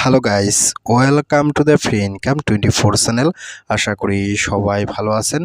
Hello guys welcome to the free income twenty four channel আশা করি সবাই ভালো আছেন।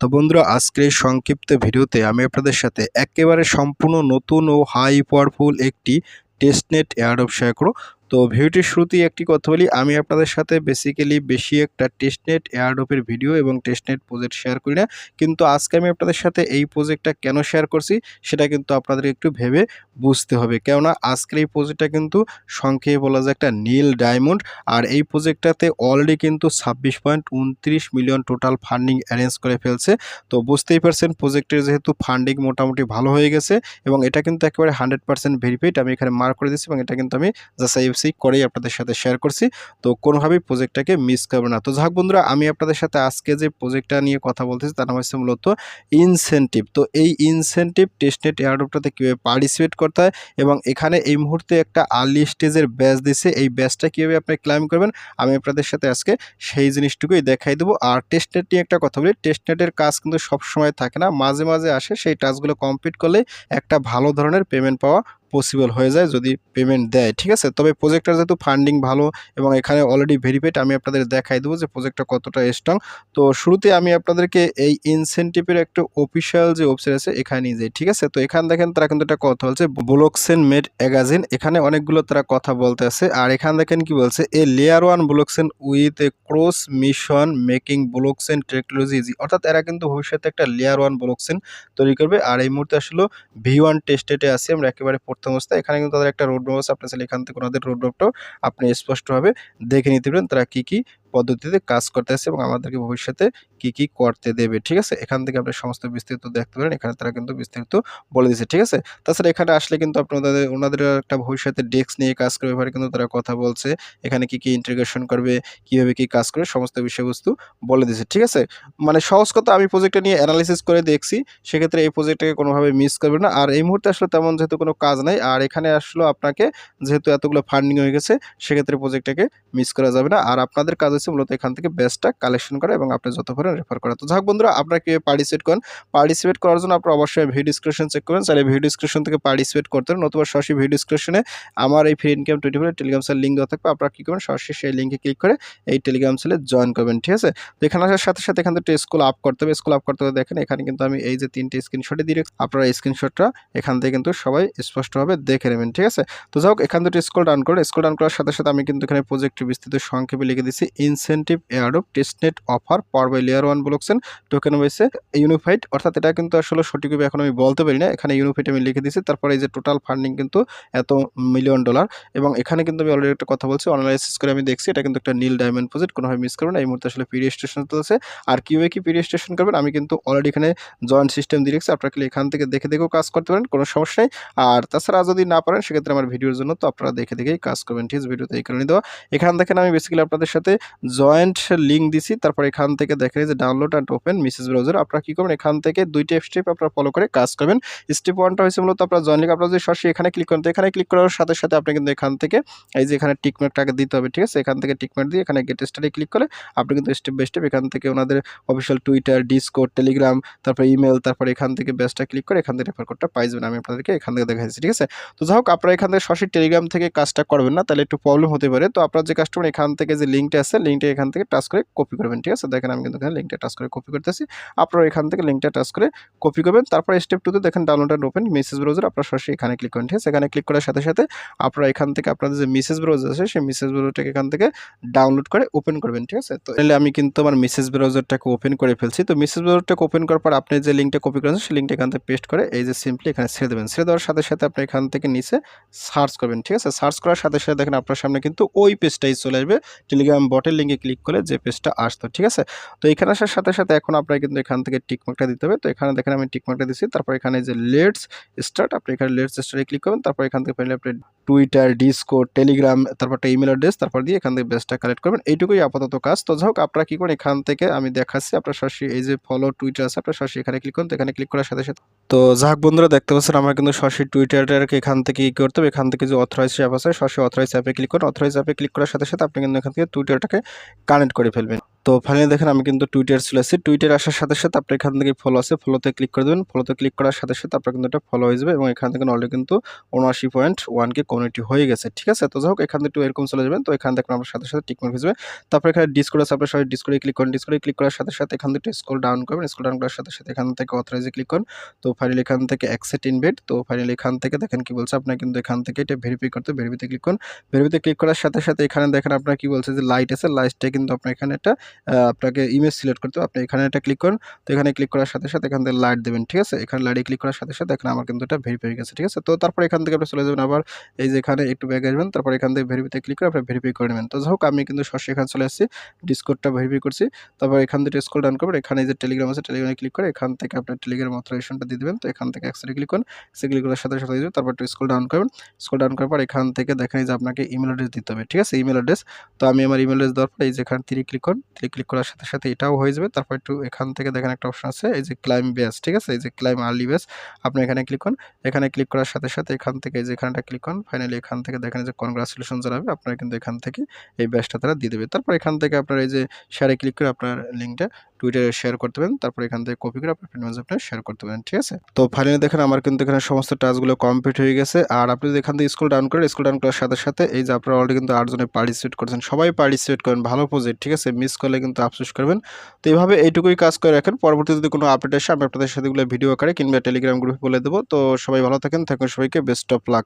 তো বন্ধুরা, আজকের এই সংক্ষিপ্ত ভিডিওতে আমি আপনাদের সাথে একেবারে সম্পূর্ণ নতুন ও হাই পাওয়ারফুল একটি টেস্টনেট এয়ারডপ শেয়ার করো তো ভিডিওটির শুরুতেই একটি কথা বলি। আমি আপনাদের সাথে বেসিক্যালি বেশি একটা টেস্টনেট এয়ারডপের ভিডিও এবং টেস্টনেট প্রজেক্ট শেয়ার করি না। কিন্তু আজকে আমি আপনাদের সাথে এই প্রজেক্টটা কেন শেয়ার করছি, সেটা কিন্তু আপনাদের একটু ভেবে বুঝতে হবে। কেননা আজকের এই প্রজেক্টটা কিন্তু সংক্ষেপে বলা যায় একটা নীল ডায়মন্ড আর এই প্রজেক্টটাতে অলরেডি কিন্তু ছাব্বিশ পয়েন্ট উনত্রিশ মিলিয়ন টোটাল ফান্ডিং অ্যারেঞ্জ করে ফেলছে। তো বুঝতেই পারছেন প্রজেক্টের যেহেতু ফান্ডিং মোটামুটি ভালো হয়ে গেছে এবং এটা কিন্তু একেবারে হান্ড্রেড পার্সেন্ট ভেরিফাইড আমি এখানে মার্ক করে দিচ্ছি এবং এটা কিন্তু আমি যাচাই এফসি করেই আপনাদের সাথে শেয়ার করছি। তো কোনোভাবেই প্রজেক্টটাকে মিস করবে না। তো যাক বন্ধুরা, আমি আপনাদের সাথে আজকে যে প্রজেক্টটা নিয়ে কথা বলতেছি, তার নাম হচ্ছে মূলত ইনসেন্টিভ তো এই ইনসেন্টিভ টেস্টনেট এয়ারডপটাতে কীভাবে পার্টিসিপেট করতে হয় এবং এখানে এই মুহূর্তে একটা আর্লি স্টেজের ব্যাচ দিছে, এই ব্যাচটা কীভাবে আপনি ক্লাইম করবেন, আমি আপনাদের সাথে আজকে সেই জিনিসটুকুই দেখাই দেবো। আর টেস্টনেট নিয়ে একটা কথা বলি টেস্টনেটের কাজ কিন্তু সব সময় থাকে না, মাঝে মাঝে আসে সেই টাস্কগুলো কমপ্লিট করলে একটা ভালো ধরনের পেমেন্ট পাওয়া পসিবল হয়ে যায় যদি পেমেন্ট দেয়, ঠিক আছে? তবে প্রজেক্টটার যেহেতু ফান্ডিং ভালো এবং এখানে অলরেডি ভেরিফাইড আমি আপনাদের দেখাই দেবো যে প্রজেক্টটা কতটা স্ট্রং তো শুরুতে আমি আপনাদেরকে এই ইনসেন্টিভের একটা অফিসিয়াল যে ওয়েবসাইট আছে, এখানে নিয়ে যাই, ঠিক আছে? তো এখানে দেখেন তারা কিন্তু একটা কথা বলছে ব্লকসেন মেড অ্যাগাজিন এখানে অনেকগুলো তারা কথা বলতে আছে। আর এখানে দেখেন কি বলছে, a layer one blockchain with a cross mission making blockchain technology অর্থাৎ এরা কিন্তু ভবিষ্যতে একটা লেয়ার ওয়ান ব্লকসেন তৈরি করবে। আর এই মুহূর্তে আসলে ভি ওয়ান টেস্টেটে আছি, আমরা একেবারে প্রথম অবস্থা এখানে কিন্তু তাদের একটা রোড ম্যাপ আছে। আপনি চাইলে এখান থেকে ওনাদের রোড ম্যাপটাও আপনি স্পষ্টভাবে দেখে নিতে পারেন। তারা কী কী পদ্ধতিতে কাজ করতে আছে এবং আমাদেরকে ভবিষ্যতে কি কি করতে দেবে, ঠিক আছে? এখান থেকে আপনি সমস্ত বিস্তারিত দেখতে পারেন, এখানে তারা কিন্তু বিস্তারিত বলে দিচ্ছে ঠিক আছে? তাছাড়া এখানে আসলে কিন্তু আপনাদের, ওনাদের একটা ভবিষ্যতে ডেস্ক নিয়ে কাজ করবে ব্যাপারে কিন্তু তারা কথা বলছে। এখানে কি কি ইন্টিগ্রেশন করবে, কীভাবে কি কাজ করে সমস্ত বিষয়বস্তু বলে দিচ্ছে ঠিক আছে? মানে সহজ কথা, আমি প্রজেক্টটা নিয়ে অ্যানালিসিস করে দেখছি, সেক্ষেত্রে এই প্রজেক্টটাকে কোনোভাবে মিস করবে না। আর এই মুহূর্তে আসলে তেমন যেহেতু কোনো কাজ নাই, আর এখানে আসলে আপনাকে যেহেতু এতগুলো ফান্ডিং হয়ে গেছে, সেক্ষেত্রে প্রজেক্টটাকে মিস করা যাবে না। আর আপনাদের কাজ হচ্ছে মূলত এখান থেকে বেস্টটা কালেকশন করা এবং আপনি যত পারেন রেফার করা। তো যাক বন্ধুরা, আপনারা কীভাবে পার্টিসিপেট করেন? পার্টিসিপেট করার জন্য আপনারা অবশ্যই ভিডিও ডিসক্রিপশন চেক করবেন তাহলে ভিডিও ডিসক্রিপশন থেকে পার্টিসিপেট করতে পারেন নতুবা সরাসরি ভিডিও ডিসক্রিপশনে আমার এই free income twenty four Telegram cell link থাকবে। আপনারা কী করবেন? সরাসরি সেই লিঙ্কে ক্লিক করে এই টেলিগ্রাম সেলে জয়েন করবেন, ঠিক আছে? তো এখানে আসার সাথে সাথে এখান থেকে স্কুল আপ করতে হবে। স্কুল আপ করতে হবে, দেখেন এখানে কিন্তু আমি এই যে তিনটে স্ক্রিনশটে দিয়ে আপনারা স্ক্রিনশটটা এখান থেকে কিন্তু সবাই স্পষ্টভাবে দেখে নেবেন, ঠিক আছে? তো যাই হোক, এখান থেকে স্কুল ডাউন করে স্কুল ডাউন করার সাথে সাথে আমি কিন্তু এখানে প্রজেক্টের বিস্তৃত সংক্ষেপে লিখে দিচ্ছি। Incentive airdrop testnet offer power by layer one blockchain token হয়েছে ইউনিফাইড অর্থাৎ এটা কিন্তু আসলে সঠিকভাবে এখন আমি বলতে পারি না। এখানে ইউনিফাইড আমি লিখে দিচ্ছি তারপরে এই যে টোটাল ফান্ডিং কিন্তু এত মিলিয়ন ডলার এবং এখানে কিন্তু আমি অলরেডি একটা কথা বলছি অনালাইসিস করে আমি দেখছি, এটা কিন্তু একটা নীল ডায়মন্ড প্রজেক্ট কোনোভাবে মিস করবেন এই মুহূর্তে আসলে পিডি স্টেশন চলছে। আর কীভাবে কি পিডি স্টেশন করবেন? আমি কিন্তু অলরেডি এখানে জয়েন্ট সিস্টেম দিয়ে রেখেছি, আপনারা এখান থেকে দেখে দেখেও কাজ করতে পারেন, কোনো সমস্যা নেই। আর তাছাড়া যদি না পারেন, সেক্ষেত্রে আমার ভিডিওর জন্য তো আপনারা দেখে দেখেই কাজ করবেন। ঠিক আছে ভিডিওতে এই কারণে দেওয়া। এখান দেখেন আমি বেসিক্যালি আপনাদের সাথে জয়েন্ট লিঙ্ক দিছি তারপর এখান থেকে দেখেন যে download and open Mises browser আপনারা কী করবেন এখান থেকে দুইটা স্টেপ আপনারা ফলো করে কাজ করবেন স্টেপ ওয়ানটা হয়েছে মূলত আপনার জয়েন লিঙ্ক আপনারা যদি সরাসরি এখানে ক্লিক করেন তো এখানে ক্লিক করার সাথে সাথে আপনি কিন্তু এখান থেকে এই যে এখানে টিকমার্কটাকে দিতে হবে ঠিক আছে এখান থেকে টিকমার্ক দিয়ে এখানে গেট স্টারে ক্লিক করে আপনি কিন্তু স্টেপ বাই স্টেপ এখান থেকে ওনাদের অফিসিয়াল টুইটার ডিসকোড টেলিগ্রাম তারপর ইমেল তারপর এখান থেকে বেস্টটা ক্লিক করে এখান থেকে রেফার কোডটা পাই যাবেন আমি আপনাদেরকে এখান থেকে দেখা যাচ্ছে ঠিক আছে তো যাই হোক আপনারা এখান থেকে সরাসরি টেলিগ্রাম থেকে কাজটা করবেন না তাহলে একটু প্রবলেম হতে পারে তো আপনার যে কাস্টমার এখান থেকে যে লিঙ্কটা আছে লিঙ্কটা এখান থেকে টাচ করে কপি করবেন, ঠিক আছে? দেখেন আমি কিন্তু এখানে লিঙ্কটা টাচ করে কপি করতেছি। আপনারা এখান থেকে লিঙ্কটা টাচ করে কপি করবেন। তারপর স্টেপ টুতে দেখেন download and open Mises browser আপনারা সরাসরি এখানে ক্লিক করেন ঠিক আছে? এখানে ক্লিক করার সাথে সাথে আপনারা এখান থেকে আপনাদের যে মেসেজ ব্রাউজার আছে, সেই মেসেজ ব্রাউজারটাকে এখান থেকে ডাউনলোড করে ওপেন করবেন, ঠিক আছে? তো তাহলে আমি কিন্তু আমার মেসেজ ব্রাউজারটাকে ওপেন করে ফেলছি। তো মেসেজ ব্রাউজারটাকে ওপেন করার পর আপনি যে লিঙ্কটা কপি করেছেন, সেই লিঙ্কটা এখান থেকে পেস্ট করে এই যে সিম্পলি এখানে ছেড়ে দেবেন। ছেড়ে দেওয়ার সাথে সাথে আপনি এখান থেকে নিচে সার্চ করবেন, ঠিক আছে? সার্চ করার সাথে সাথে দেখেন আপনার সামনে কিন্তু ওই পেজটাই চলে আসবে। টেলিগ্রাম বটের লিঙ্কে ক্লিক করে যে পেজটা আসতো, ঠিক আছে? তো এখানে আসার সাথে সাথে এখন আপনার কিন্তু এখান থেকে টিকমার্কটা দিতে হবে। তো এখানে দেখেন আমি টিকমার্কটা দিচ্ছি তারপর এখানে যে লেটস স্টার্ট আপনি এখানে লেটস স্টার্টে ক্লিক করবেন, তারপর এখান থেকে পাইলে আপনি টুইটার ডিসকোড টেলিগ্রাম তারপর একটা ইমেল অ্যাড্রেস তারপর দিয়ে এখান থেকে বেস্টটা কালেক্ট করবেন। এইটুকুই আপাতত কাজ। তো যাই হোক, আপনারা কী করেন এখান থেকে আমি দেখাচ্ছি, আপনার সরাসরি এই যে ফলো টুইটার আছে, আপনার সরাসরি এখানে ক্লিক করুন। তো এখানে ক্লিক করার সাথে সাথে তো যাক বন্ধুরা, দেখতে পাচ্ছেন আমার কিন্তু সরাসরি টুইটারটাকে এখান থেকে কী করতে হবে? এখান থেকে যে অথরাইজ অ্যাপ আছে সরাসরি অথরাইজ অ্যাপে ক্লিক করুন। অথরাইজ অ্যাপে ক্লিক করার সাথে সাথে আপনি কিন্তু এখান থেকে টুইটারটাকে কানেক্ট করে ফেলবেন। তো ফাইনালি দেখেন আমি কিন্তু টুইটার চলে আসছি। টুইটার আসার সাথে সাথে আপনি এখান থেকে ফলো আছে ফলোতে ক্লিক করে দেবেন। ফলোতে ক্লিক করার সাথে সাথে আপনার কিন্তু এটা ফলো হয়ে যাবে এবং এখান থেকে অলরেডি কিন্তু উনআশি পয়েন্ট ওয়ানকে কমিউনিটি হয়ে গেছে। ঠিক আছে? তো যাই হোক, এখান থেকে একটু এরকম চলে যাবেন। তো এখান থেকে আপনার সাথে সাথে টিক মার্ক হয়ে যাবে। তারপর এখানে ডিসকোড আছে, আপনার সবাই ডিসকোডে ক্লিক করেন। ডিসকোডে ক্লিক করার সাথে সাথে এখান থেকে স্ক্রল ডাউন করবেন। স্ক্রল ডাউন করার সাথে সাথে এখান থেকে অথরাইজে ক্লিক করুন। তো ফাইনালি এখান থেকে অ্যাকসেপ্ট ইনভেট তো ফাইনালি এখান থেকে দেখেন কি বলছে, আপনার কিন্তু এখান থেকে এটা ভেরিফাই করতে ভেরিফিতে ক্লিক করুন। ভেরিফিতে ক্লিক করার সাথে সাথে এখানে দেখেন আপনার কি বলছে যে লাইট আছে লাইটটা কিন্তু আপনার এখানে একটা আপনাকে ইমেজ সিলেক্ট করতে হবে। আপনি এখানে এটা ক্লিক করুন। তো এখানে ক্লিক করার সাথে সাথে এখান থেকে লাইট দেবেন, ঠিক আছে? এখানে লাইটে ক্লিক করার সাথে সাথে এখানে আমার কিন্তু এটা ভেরিফাই গেছে, ঠিক আছে? তো তারপর এখান থেকে আপনি চলে যাবেন আবার এই যে এখানে একটু ব্যাগ আসবেন। তারপর এখান থেকে ভেরিফিতে ক্লিক করে আপনি ভেরিফাই করে নেবেন। তো হোক, আমি কিন্তু সরাসরি এখানে চলে আসছি। ডিসকোডটা ভেরিফাই করছি। তারপর এখান থেকে স্কুল ডাউন করবেন। এখানে যে টেলিগ্রাম আছে টেলিগ্রামে ক্লিক করে এখান থেকে আপনার টেলিগ্রাম অথরাইজেশনটা দিয়ে দেবেন। তো এখান থেকে অ্যাক্সেসে ক্লিক করুন। সে ক্লিক করার সাথে সাথে দিয়ে তারপর একটু স্কুল ডাউন করবেন স্কুল ডাউন করার পর এখান থেকে দেখেন যে আপনাকে ইমেল অ্যাড্রেস দিতে হবে, ঠিক আছে? ইমেল অ্যাড্রেস তো আমি আমার ইমেল অ্যাড্রেস দেওয়ার পর এই যে এখানে থ্রি ক্লিক করুন। থ্রি ক্লিক করার সাথে সাথে এটাও হয়ে যাবে। তারপর একটু এখান থেকে দেখেন একটা অপশন আছে, এই যে ক্লাইম বেস ঠিক আছে? এই যে ক্লাইম আর্লি বেস আপনি এখানে ক্লিক করুন। এখানে ক্লিক করার সাথে সাথে এখান থেকে যে এখানটা ক্লিক করুন। ফাইনালি এখান থেকে দেখেন যে কনগ্রাচুলেশন জানাবে, আপনারা কিন্তু এখান থেকে এই ব্যাচটা তারা দিয়ে দেবে। তারপর এখান থেকে আপনার এই যে শেয়ারে ক্লিক করে আপনার লিঙ্কটা টুইটারে শেয়ার করতে পারেন, তারপর এখান থেকে কপি করে আপনার ফ্রেন্ড আপনি শেয়ার করতে পারেন, ঠিক আছে? তো ফাইনালি দেখেন আমার কিন্তু এখানে সমস্ত টাস্কগুলো কমপ্লিট হয়ে গেছে। আর আপনি যদি এখান থেকে স্কুল ডাউন করেন স্কুল ডাউন করার সাথে সাথে এই যে আপনারা অলরেডি কিন্তু আটজনে পার্টিসিপেট করছেন, সবাই পার্টিসিপেট করেন, ভালো প্রজেক্ট ঠিক আছে? মিস করলে কিন্তু আফসোস করবেন। তো এইভাবে এইটুকুই কাজ করে রাখেন। পরবর্তী যদি কোনো আপডেট আসে, আমি আপনাদের সাথে ভিডিও আকারে কিংবা টেলিগ্রাম গ্রুপে বলে দেবো। তো সবাই ভালো থাকেন, থাকুন সবাইকে বেস্ট অফ লাক